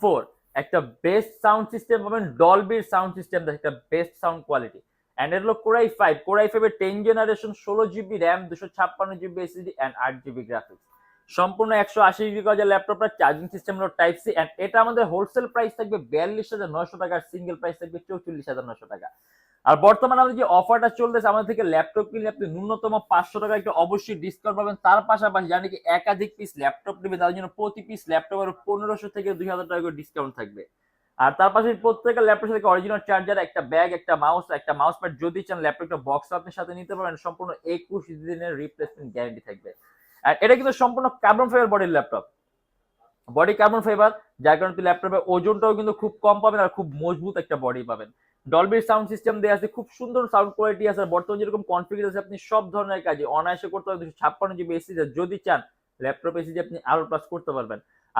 Four একটা best sound system পাবেন ডলবির সাউন্ড সিস্টেম একটা বেস্ট সাউন্ড কোয়ালিটি অ্যান্ড এর হলো core i five core i ten generation ষোলো জিবি র্যাম দুশো ছাপ্পান্ন জিবি এসিডি অ্যান্ড আট জিবি গ্রাফিক্স সম্পূর্ণ একশো আশি জিবি গজের ল্যাপটপটা চার্জিং সিস্টেম হলো টাইপ সি অ্যান্ড এটা আমাদের হোলসেল প্রাইস থাকবে বিয়াল্লিশ হাজার নশো টাকা সিঙ্গেল প্রাইস থাকবে চৌচল্লিশ হাজার নশো টাকা। আর বর্তমানে আমাদের যে অফারটা চলতেছে, আমাদের থেকে ল্যাপটপ কিনলে আপনি ন্যূনতম পাঁচশো টাকা একটা অবশ্যই ডিসকাউন্ট পাবেন। তার পাশাপাশি জানি কি একাধিক পিস ল্যাপটপ নেবে তার জন্য প্রতি পিস ল্যাপটপের পনেরোশো থেকে দুই হাজার টাকা করে ডিসকাউন্ট থাকবে। আর তার পাশে প্রত্যেকটা ল্যাপটপের সাথে অরিজিনাল চার্জার একটা ব্যাগ একটা মাউস একটা মাউস প্যাড যদি চান ল্যাপটপটা বক্স আপনার সাথে নিতে পারেন সম্পূর্ণ একুশ দিনের রিপ্লেসমেন্ট গ্যারান্টি থাকবে। আর এটা কিন্তু সম্পূর্ণ কার্বন ফাইবার বডির ল্যাপটপ। বডি কার্বন ফাইবার যার কারণে ল্যাপটপের ওজনটাও কিন্তু খুব কম পাবেন আর খুব মজবুত একটা বডি পাবেন। ডলবির সাউন্ড সিস্টেম দেওয়া আছে, খুব সুন্দর সাউন্ড কোয়ালিটি আছে বর্তমান যেরকম কনফিগার আছে, আপনি সব ধরনের কাজে অনায়াসে করতে পারবেন, দুশো ছাপ্পান্ন জিবি এসি যদি চান ল্যাপটপ এসি আপনি আরও প্লাস করতে পারবেন।